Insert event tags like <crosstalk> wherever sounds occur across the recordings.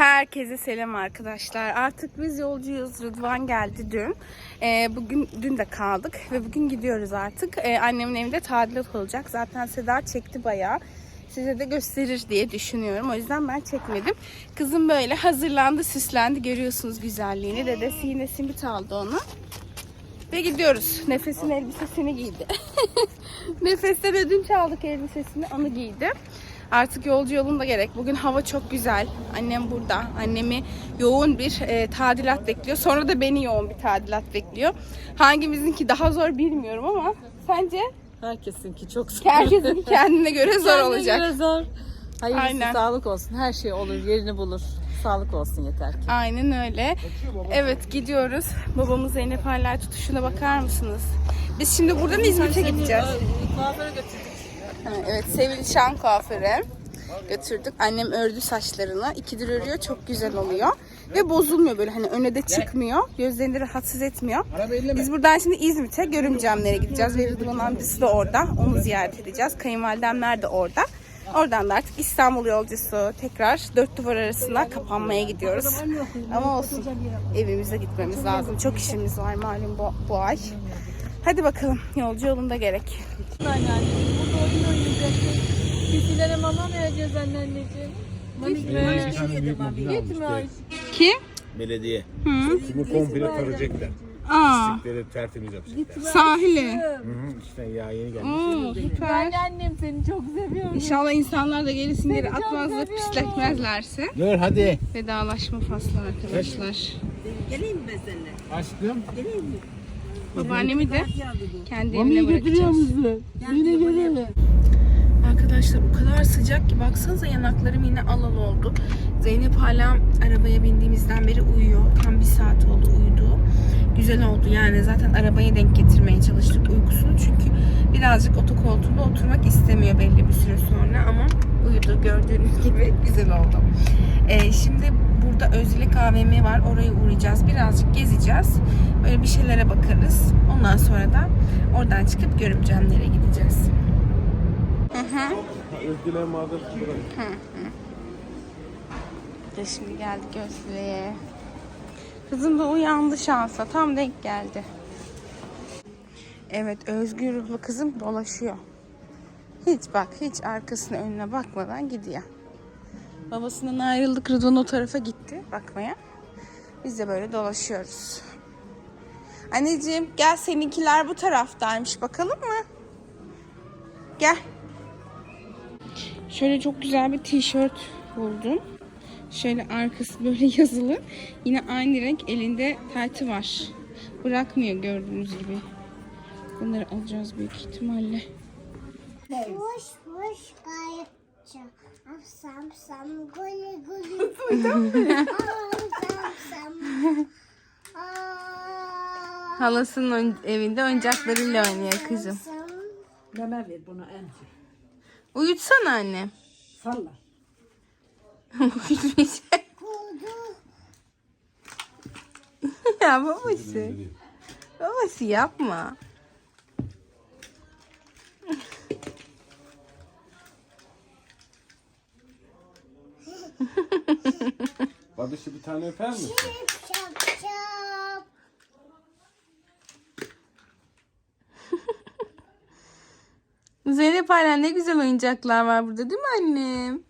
Herkese selam arkadaşlar. Artık biz yolcuyuz. Rıdvan geldi dün. Ee, bugün dün de kaldık ve bugün gidiyoruz artık. Ee, annemin evinde tadilat olacak. Zaten Seda çekti bayağı. Size de gösterir diye düşünüyorum. O yüzden ben çekmedim. Kızım böyle hazırlandı, süslendi. Görüyorsunuz güzelliğini. Dedesi yine simit aldı onu. Ve gidiyoruz. Nefes'in elbisesini giydi. <laughs> Nefes'ten ödünç aldık elbisesini. Onu giydi. Artık yolcu yolunda gerek. Bugün hava çok güzel. Annem burada. Annemi yoğun bir e, tadilat bekliyor. Sonra da beni yoğun bir tadilat bekliyor. Hangimizinki daha zor bilmiyorum ama sence Herkesinki çok zor. herkesin <laughs> kendine göre zor Kendine olacak. göre zor. Hayırlısı Aynen. sağlık olsun. Her şey olur, yerini bulur. Sağlık olsun yeter ki. Aynen öyle. Evet gidiyoruz. Babamız Zeynep hala tutuşuna bakar mısınız? Biz şimdi buradan İzmit'e gideceğiz. Kuaföre götürdük. Evet Sevil Şan kuaföre götürdük. Annem ördü saçlarını. İkidir örüyor. Çok güzel oluyor. Ve bozulmuyor böyle hani öne de çıkmıyor. Gözlerini rahatsız etmiyor. Biz buradan şimdi İzmit'e görümcemlere gideceğiz. Ve Rıdvan amcası da orada. Onu ziyaret edeceğiz. Kayınvalidemler de orada. Oradan da artık İstanbul yolcusu tekrar dört duvar arasında kapanmaya gidiyoruz. Ama olsun. Evimize gitmemiz lazım. Çok işimiz var malum bu, bu ay. Hadi bakalım yolcu yolunda gerek. Anneanne, burada oyun oynayacaktık. Bizlere mama vereceğiz anneanneciğim. Gitme. Kim? Belediye. Hı. Kimi komple tarayacaklar. Aa, Pislikleri tertemiz yapacaklar. sahile. Hı hı, işte ya yeni gelmiş. Oo, süper. Anneannem seni çok seviyorum. İnşallah insanlar da gerisin geri çok atmaz da seviyorum. pisletmezlerse. Dur hadi. Vedalaşma faslı arkadaşlar. Aşkım. Babaannemi de kendi evine bırakacağız. Arkadaşlar o kadar sıcak ki baksanıza yanaklarım yine alal oldu. Zeynep hala arabaya bindiğimizden beri uyuyor. Tam bir saat oldu uyudu. Güzel oldu yani zaten arabaya denk getirmeye çalıştık uykusunu. Çünkü birazcık otokoltuğunda oturmak istemiyor belli bir süre sonra ama uyudu gördüğünüz gibi güzel oldu. Ee, şimdi burada Özlük AVM var oraya uğrayacağız. Birazcık gezeceğiz. Böyle bir şeylere bakarız. Ondan sonra da oradan çıkıp görümcemlere gideceğiz. Hı hı. Mağdur. De şimdi geldik Özlü'ye. Kızım da uyandı şansa. Tam denk geldi. Evet özgür ruhlu kızım dolaşıyor. Hiç bak hiç arkasına önüne bakmadan gidiyor. Babasından ayrıldık Rıdvan o tarafa gitti bakmaya. Biz de böyle dolaşıyoruz. Anneciğim gel seninkiler bu taraftaymış bakalım mı? Gel. Şöyle çok güzel bir tişört buldum. Şöyle arkası böyle <laughs> yazılı. Yine aynı renk elinde taytı var. Bırakmıyor gördüğünüz gibi. Bunları alacağız büyük ihtimalle. Boş boş kayıtça. Sam sam guli guli. <laughs> Sam sam. Aa, Halasının evinde oyuncaklarıyla oynuyor kızım. Meme ver bunu emzi. Uyutsana anne. Salla. Uyutmayacak. <laughs> Ya babası. Babası yapma. <laughs> Babişi bir tane öper misin? Çap <laughs> çap. Zeynep hala ne güzel oyuncaklar var burada değil mi annem?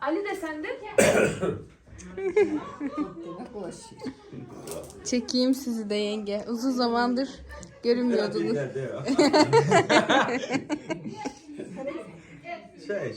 Ali de sende. <laughs> Çekeyim sizi de yenge. Uzun zamandır görünmüyordunuz. Şey.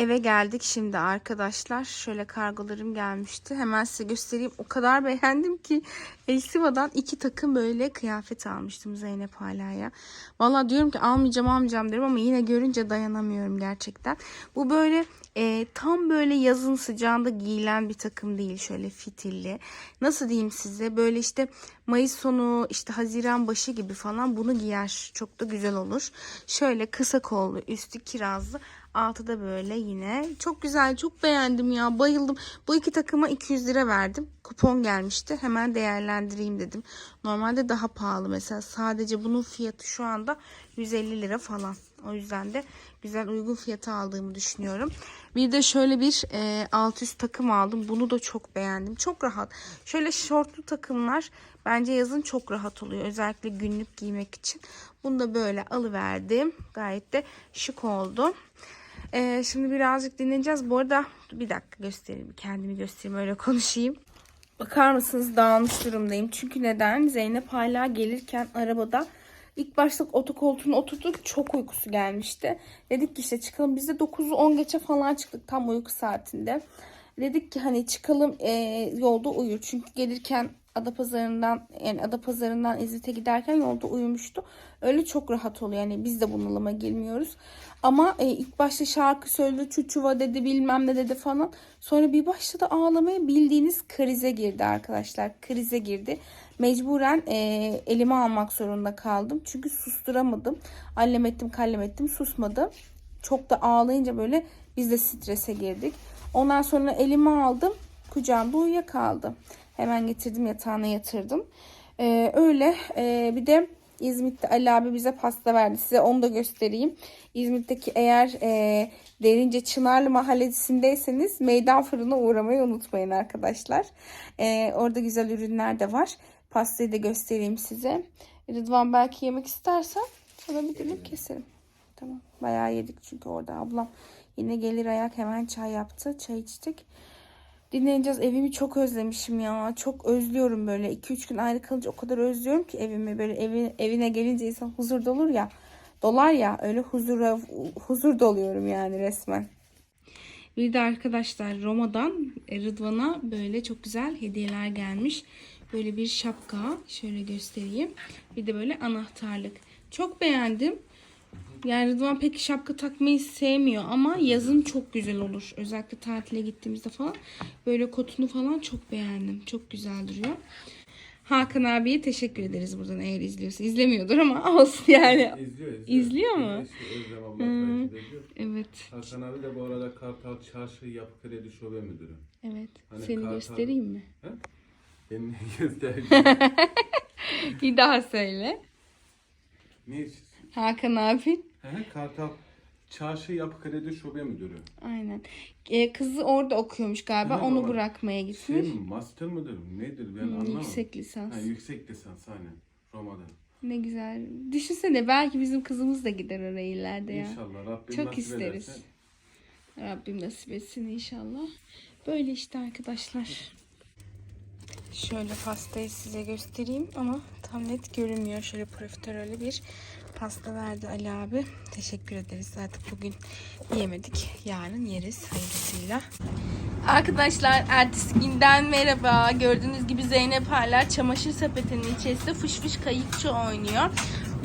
Eve geldik şimdi arkadaşlar. Şöyle kargolarım gelmişti. Hemen size göstereyim. O kadar <laughs> beğendim ki Elsiva'dan iki takım böyle kıyafet almıştım Zeynep Hala'ya. Valla diyorum ki almayacağım almayacağım diyorum ama yine görünce dayanamıyorum gerçekten. Bu böyle e, tam böyle yazın sıcağında giyilen bir takım değil. Şöyle fitilli. Nasıl diyeyim size? Böyle işte Mayıs sonu işte Haziran başı gibi falan bunu giyer. Çok da güzel olur. Şöyle kısa kollu üstü kirazlı. Altı böyle yine. Çok güzel. Çok beğendim ya. Bayıldım. Bu iki takıma 200 lira verdim. Kupon gelmişti. Hemen değerlendireyim dedim. Normalde daha pahalı mesela. Sadece bunun fiyatı şu anda 150 lira falan. O yüzden de güzel uygun fiyata aldığımı düşünüyorum. Bir de şöyle bir e, alt üst takım aldım. Bunu da çok beğendim. Çok rahat. Şöyle şortlu takımlar bence yazın çok rahat oluyor. Özellikle günlük giymek için. Bunu da böyle alıverdim. Gayet de şık oldu. Ee, şimdi birazcık dinleneceğiz. Bu arada bir dakika göstereyim. Kendimi göstereyim öyle konuşayım. Bakar mısınız dağılmış durumdayım. Çünkü neden? Zeynep hala gelirken arabada ilk başta otokoltuğuna oturduk. Çok uykusu gelmişti. Dedik ki işte çıkalım. Biz de 9'u 10 geçe falan çıktık tam uyku saatinde. Dedik ki hani çıkalım e, yolda uyur. Çünkü gelirken Adapazarı'ndan yani Adapazarı'ndan İzmit'e giderken yolda uyumuştu. Öyle çok rahat oluyor. Yani biz de bunalıma girmiyoruz. Ama e, ilk başta şarkı söyledi, çuçuva dedi, bilmem ne dedi falan. Sonra bir başladı ağlamaya bildiğiniz krize girdi arkadaşlar. Krize girdi. Mecburen e, elime almak zorunda kaldım. Çünkü susturamadım. Allem ettim kallem ettim susmadı. Çok da ağlayınca böyle biz de strese girdik. Ondan sonra elime aldım. Kucağımda uyuyakaldı. Hemen getirdim yatağına yatırdım. Ee, öyle Ee, bir de İzmit'te Ali abi bize pasta verdi. Size onu da göstereyim. İzmit'teki eğer e, Derince Çınarlı mahallesindeyseniz meydan fırına uğramayı unutmayın arkadaşlar. Ee, orada güzel ürünler de var. Pastayı da göstereyim size. Rıdvan belki yemek istersen sana bir dilim keserim. Tamam. Bayağı yedik çünkü orada ablam yine gelir ayak hemen çay yaptı. Çay içtik. Dinleneceğiz. Evimi çok özlemişim ya. Çok özlüyorum böyle. 2-3 gün ayrı kalınca o kadar özlüyorum ki evimi. Böyle evi, evine gelince insan huzur dolur ya. Dolar ya. Öyle huzura, huzur doluyorum yani resmen. Bir de arkadaşlar Roma'dan Rıdvan'a böyle çok güzel hediyeler gelmiş. Böyle bir şapka. Şöyle göstereyim. Bir de böyle anahtarlık. Çok beğendim. Yani Rıdvan pek şapka takmayı sevmiyor ama yazın çok güzel olur. Özellikle tatile gittiğimizde falan. Böyle kotunu falan çok beğendim. Çok güzel duruyor. Hakan abiye teşekkür ederiz buradan eğer izliyorsa. İzlemiyordur ama <laughs> olsun yani. İzliyor, izliyor. İzliyor mu? Özlem abla ediyor. Evet. Hakan abi de bu arada Kartal Çarşı Yapı Kredi Şube Müdürü. Evet. Hani Seni Kartal- göstereyim mi? Beni <laughs> gösterdi. <laughs> Bir daha söyle. ne iş? Hakan abi. Hı, Kartal Çarşı Yapı Kredi Şube Müdürü. Aynen. Ee, kızı orada okuyormuş galiba. Evet, Onu ama bırakmaya Şey gitmiş. mi? Master mıdır? Nedir? Ben Hmm, anlamadım. yüksek lisans. Ha, yüksek lisans aynen. Roma'da. Ne güzel. Düşünsene belki bizim kızımız da gider oraya ileride ya. İnşallah Rabbim Çok nasip isteriz. ederse. Rabbim nasip etsin inşallah. Böyle işte arkadaşlar. Şöyle pastayı size göstereyim ama tam net görünmüyor. Şöyle profiterolü bir pasta verdi Ali abi. Teşekkür ederiz. Artık bugün yemedik. Yarın yeriz hayırlısıyla. Arkadaşlar ertesi günden merhaba. Gördüğünüz gibi Zeynep hala çamaşır sepetinin içerisinde fış fış kayıkçı oynuyor.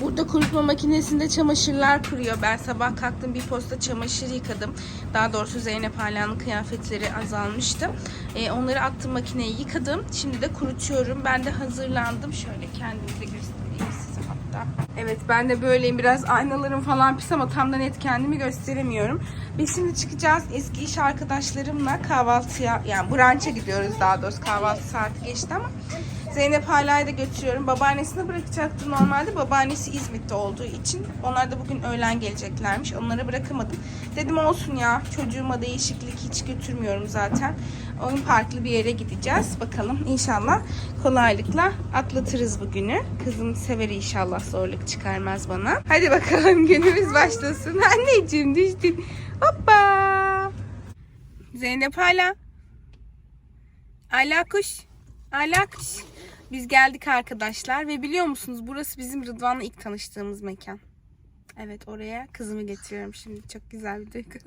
Burada kurutma makinesinde çamaşırlar kuruyor. Ben sabah kalktım bir posta çamaşır yıkadım. Daha doğrusu Zeynep Hala'nın kıyafetleri azalmıştı. Ee, onları attım makineye yıkadım. Şimdi de kurutuyorum. Ben de hazırlandım. Şöyle kendimi de göstereyim. Evet ben de böyleyim. Biraz aynalarım falan pis ama tam da net kendimi gösteremiyorum. Biz şimdi çıkacağız eski iş arkadaşlarımla kahvaltıya yani brunch'a gidiyoruz daha doğrusu kahvaltı saati geçti ama Zeynep Hala'yı da götürüyorum. Babaannesini bırakacaktı normalde. Babaannesi İzmit'te olduğu için. Onlar da bugün öğlen geleceklermiş. Onları bırakamadım. Dedim olsun ya. Çocuğuma değişiklik hiç götürmüyorum zaten. Onun farklı bir yere gideceğiz. Bakalım inşallah kolaylıkla atlatırız bugünü. Kızım sever inşallah zorluk çıkarmaz bana. Hadi bakalım <laughs> günümüz başlasın. Anneciğim düştün. Hoppa. Zeynep hala. Ala kuş. Ala kuş. Biz geldik arkadaşlar ve biliyor musunuz burası bizim Rıdvan'la ilk tanıştığımız mekan. Evet oraya kızımı getiriyorum şimdi. Çok güzel bir duygu. <laughs>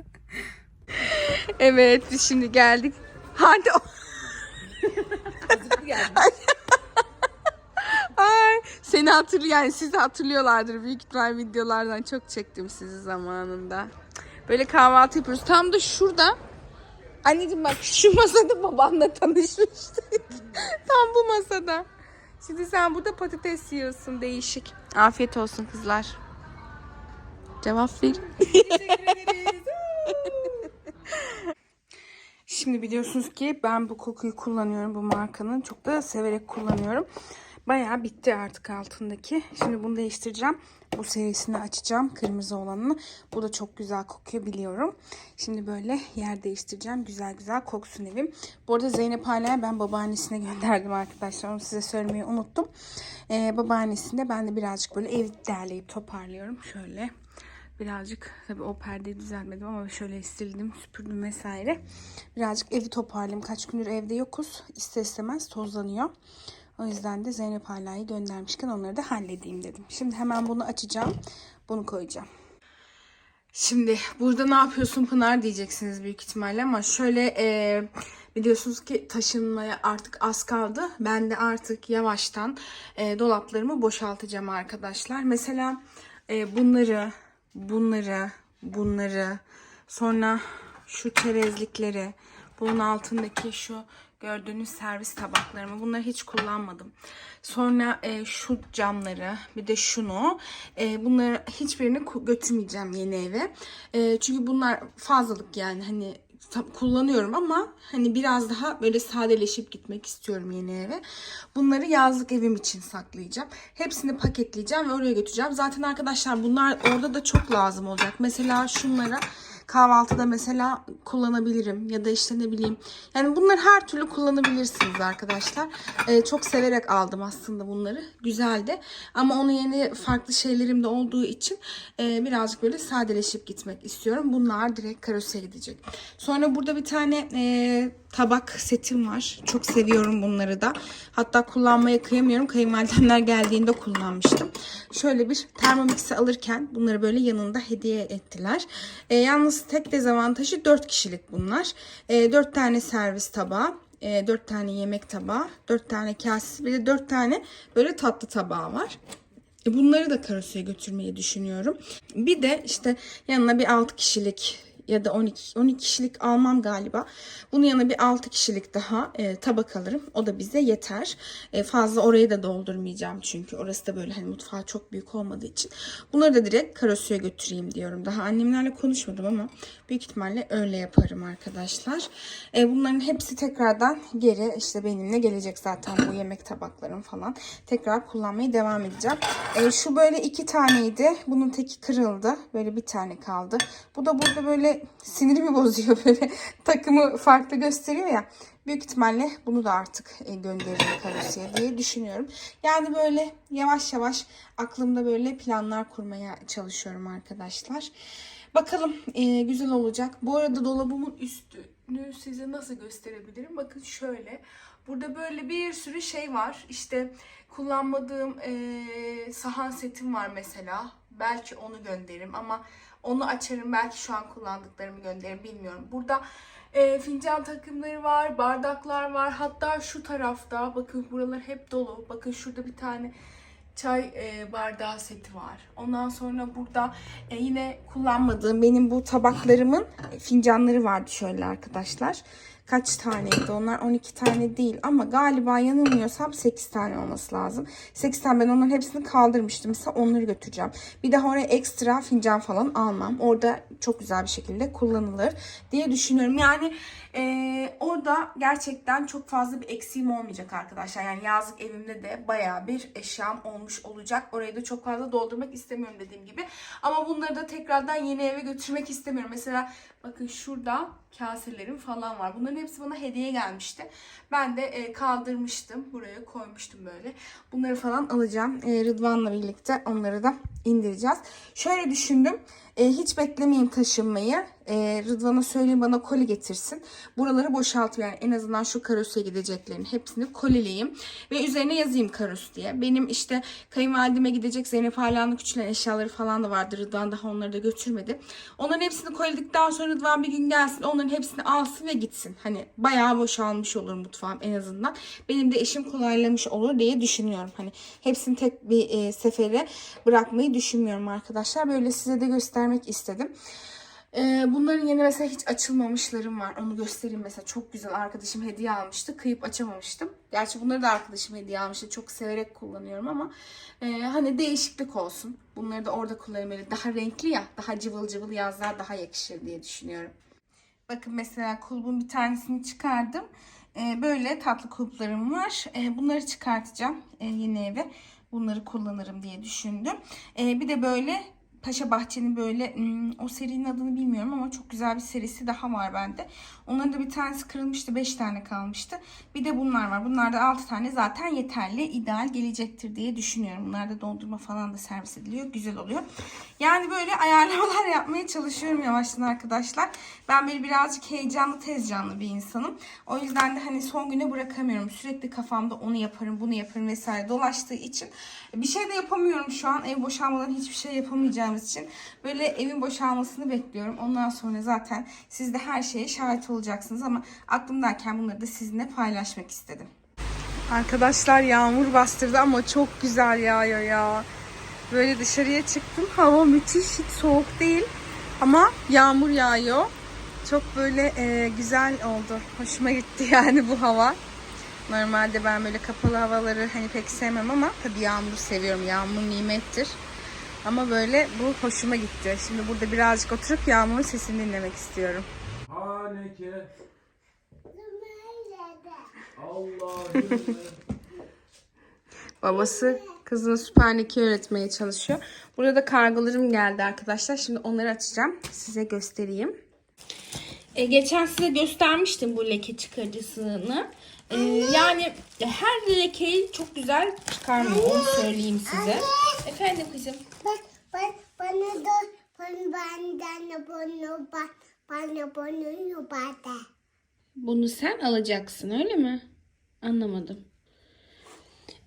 Evet biz şimdi geldik. Hadi. Ay seni hatırlıyor yani sizi hatırlıyorlardır büyük ihtimal videolardan çok çektim sizi zamanında. Böyle kahvaltı yapıyoruz. Tam da şurada Anneciğim bak şu masada babanla tanışmıştık. Tam bu masada. Şimdi sen burada patates yiyorsun değişik. Afiyet olsun kızlar. Cevap ver. Şimdi biliyorsunuz ki ben bu kokuyu kullanıyorum bu markanın. Çok da severek kullanıyorum. Bayağı bitti artık altındaki. Şimdi bunu değiştireceğim. Bu serisini açacağım. Kırmızı olanını. Bu da çok güzel kokuyor biliyorum. Şimdi böyle yer değiştireceğim. Güzel güzel koksun evim. Bu arada Zeynep hala ben babaannesine gönderdim arkadaşlar. Onu size söylemeyi unuttum. Ee, babaannesinde ben de birazcık böyle ev derleyip toparlıyorum. Şöyle birazcık tabii o perdeyi düzeltmedim ama şöyle sildim, süpürdüm vesaire. Birazcık evi toparlayayım. Kaç gündür evde yokuz. İster istemez tozlanıyor. O yüzden de Zeynep Hala'yı göndermişken onları da halledeyim dedim. Şimdi hemen bunu açacağım. Bunu koyacağım. Şimdi burada ne yapıyorsun Pınar diyeceksiniz büyük ihtimalle ama şöyle e, biliyorsunuz ki taşınmaya artık az kaldı. Ben de artık yavaştan e, dolaplarımı boşaltacağım arkadaşlar. Mesela e, bunları, bunları, bunları, sonra şu çerezlikleri, bunun altındaki şu gördüğünüz servis tabaklarımı bunları hiç kullanmadım. Sonra e, şu camları bir de şunu e, bunları hiçbirini götürmeyeceğim yeni eve. E, çünkü bunlar fazlalık yani hani kullanıyorum ama hani biraz daha böyle sadeleşip gitmek istiyorum yeni eve. Bunları yazlık evim için saklayacağım. Hepsini paketleyeceğim ve oraya götüreceğim. Zaten arkadaşlar bunlar orada da çok lazım olacak. Mesela şunlara kahvaltıda mesela kullanabilirim ya da işte ne bileyim. Yani bunları her türlü kullanabilirsiniz arkadaşlar. Ee, çok severek aldım aslında bunları. Güzeldi. Ama onun yeni farklı şeylerim de olduğu için e, birazcık böyle sadeleşip gitmek istiyorum. Bunlar direkt karoseye gidecek sonra burada bir tane e, tabak setim var çok seviyorum bunları da hatta kullanmaya kıyamıyorum kayınvalidemler geldiğinde kullanmıştım şöyle bir termomix'i alırken bunları böyle yanında hediye ettiler e, yalnız tek dezavantajı 4 kişilik bunlar. E, 4 tane servis tabağı. 4 tane yemek tabağı, 4 tane kasesi bir de 4 tane böyle tatlı tabağı var. E, Bunları da karosaya götürmeyi düşünüyorum. Bir de işte yanına bir 6 kişilik ya da 12 12 kişilik almam galiba. Bunun yanına bir 6 kişilik daha e, tabak alırım. O da bize yeter. E, fazla orayı da doldurmayacağım çünkü orası da böyle hani mutfağı çok büyük olmadığı için. Bunları da direkt karasuya götüreyim diyorum. Daha annemlerle konuşmadım ama büyük ihtimalle öyle yaparım arkadaşlar. E, bunların hepsi tekrardan geri işte benimle gelecek zaten bu yemek tabaklarım falan. Tekrar kullanmaya devam edeceğim. E, şu böyle iki taneydi. Bunun teki kırıldı. Böyle bir tane kaldı. Bu da burada böyle sinirimi bozuyor <laughs> böyle takımı farklı gösteriyor ya. Büyük ihtimalle bunu da artık e, gönderirim karosaya diye düşünüyorum. Yani böyle yavaş yavaş aklımda böyle planlar kurmaya çalışıyorum arkadaşlar. Bakalım e, güzel olacak. Bu arada dolabımın üstünü size nasıl gösterebilirim? Bakın şöyle. Burada böyle bir sürü şey var. İşte kullanmadığım e, sahan setim var mesela. Belki onu gönderirim ama onu açarım. Belki şu an kullandıklarımı gönderirim bilmiyorum. Burada e, fincan takımları var, bardaklar var. Hatta şu tarafta bakın buralar hep dolu. Bakın şurada bir tane çay e, bardağı seti var. Ondan sonra burada e, yine kullanmadığım benim bu tabaklarımın fincanları vardı şöyle arkadaşlar. Kaç taneydi onlar? 12 tane değil ama galiba yanılmıyorsam 8 tane olması lazım. 8 tane ben onların hepsini kaldırmıştım. Mesela onları götüreceğim. Bir daha oraya ekstra fincan falan almam. Orada çok güzel bir şekilde kullanılır diye düşünüyorum. Yani e, orada gerçekten çok fazla bir eksiğim olmayacak arkadaşlar. Yani yazlık evimde de baya bir eşyam olmuş olacak. Orayı da çok fazla doldurmak istemiyorum dediğim gibi. Ama bunları da tekrardan yeni eve götürmek istemiyorum. Mesela bakın şurada kaselerim falan var. Bunların hepsi bana hediye gelmişti. Ben de e, kaldırmıştım. Buraya koymuştum böyle. Bunları falan alacağım. E, Rıdvan'la birlikte onları da indireceğiz. Şöyle düşündüm. E, hiç beklemeyeyim taşınmayı. E, Rıdvan'a söyleyeyim bana koli getirsin. Buraları boşaltayım. Yani en azından şu karosya gideceklerin hepsini kolileyim. Ve üzerine yazayım karos diye. Benim işte kayınvalideme gidecek Zeynep Alan'ın küçülen eşyaları falan da vardı. Rıdvan daha onları da götürmedi. Onların hepsini koliledikten sonra Rıdvan bir gün gelsin. Onların hepsini alsın ve gitsin. Hani bayağı boşalmış olur mutfağım en azından. Benim de işim kolaylamış olur diye düşünüyorum. Hani hepsini tek bir e, sefere bırakmayı düşünmüyorum arkadaşlar. Böyle size de göstermek istedim. Ee, bunların yeni mesela hiç açılmamışlarım var. Onu göstereyim mesela. Çok güzel. Arkadaşım hediye almıştı. Kıyıp açamamıştım. Gerçi bunları da arkadaşım hediye almıştı. Çok severek kullanıyorum ama e, hani değişiklik olsun. Bunları da orada kullanayım. Daha renkli ya. Daha cıvıl cıvıl yazlar daha yakışır diye düşünüyorum. Bakın mesela kulbun bir tanesini çıkardım. Ee, böyle tatlı kulplarım var. Ee, bunları çıkartacağım ee, yeni eve. Bunları kullanırım diye düşündüm. Ee, bir de böyle Paşa Bahçe'nin böyle hmm, o serinin adını bilmiyorum ama çok güzel bir serisi daha var bende. Onların da bir tanesi kırılmıştı. 5 tane kalmıştı. Bir de bunlar var. Bunlar da 6 tane zaten yeterli. ideal gelecektir diye düşünüyorum. Bunlar da dondurma falan da servis ediliyor. Güzel oluyor. Yani böyle ayarlamalar <laughs> yapmaya çalışıyorum yavaştan arkadaşlar. Ben böyle birazcık heyecanlı tez canlı bir insanım. O yüzden de hani son güne bırakamıyorum. Sürekli kafamda onu yaparım, bunu yaparım vesaire dolaştığı için bir şey de yapamıyorum şu an. Ev boşalmadan hiçbir şey yapamayacağımız için böyle evin boşalmasını bekliyorum. Ondan sonra zaten siz de her şeye şahit olacaksınız ama aklımdayken bunları da sizinle paylaşmak istedim. Arkadaşlar yağmur bastırdı ama çok güzel yağıyor ya. Böyle dışarıya çıktım. Hava müthiş, hiç soğuk değil. Ama yağmur yağıyor. Çok böyle e, güzel oldu. Hoşuma gitti <laughs> yani bu hava. Normalde ben böyle kapalı havaları hani pek sevmem ama tabii yağmuru seviyorum. Yağmur nimettir. Ama böyle bu hoşuma gitti. Şimdi burada birazcık oturup yağmurun sesini dinlemek istiyorum. Haneke. Allah'ım. Babası kızına süpernike öğretmeye çalışıyor. Burada kargolarım geldi arkadaşlar. Şimdi onları açacağım. Size göstereyim. E, geçen size göstermiştim bu leke çıkarıcısını. E, yani her lekeyi çok güzel çıkarmıyor. Onu söyleyeyim size. Efendim kızım. Bak bak bana da bana benden bunu bak bana bunu bana. Bunu sen alacaksın öyle mi? Anlamadım.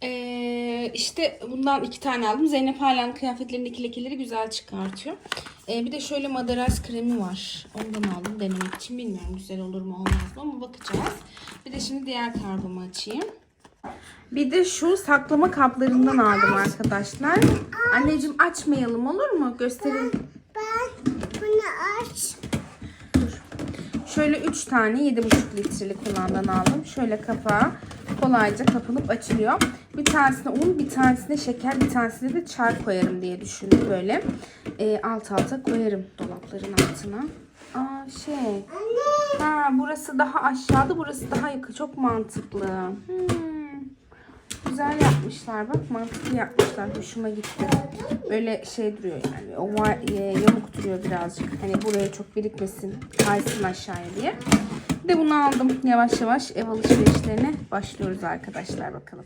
Ee, işte bundan iki tane aldım. Zeynep halen kıyafetlerindeki lekeleri güzel çıkartıyor. Ee, bir de şöyle madaras kremi var. Ondan aldım denemek için. Bilmiyorum güzel olur mu olmaz mı ama bakacağız. Bir de şimdi diğer kargomu açayım. Bir de şu saklama kaplarından aldım arkadaşlar. Anneciğim açmayalım olur mu? Gösterelim. Ben bunu aç. Şöyle 3 tane 7,5 litrelik olandan aldım. Şöyle kapağı kolayca kapanıp açılıyor. Bir tanesine un, bir tanesine şeker, bir tanesine de çay koyarım diye düşündüm böyle. Ee, alt alta koyarım dolapların altına. Aa şey. Ha burası daha aşağıda, burası daha yukarı. Çok mantıklı. Hmm. Güzel yapmışlar bak mantıklı yapmışlar hoşuma gitti. Böyle şey duruyor yani o e, yamuk duruyor birazcık. Hani buraya çok birikmesin kaysın aşağıya diye. Bir de bunu aldım yavaş yavaş ev alışverişlerine başlıyoruz arkadaşlar bakalım.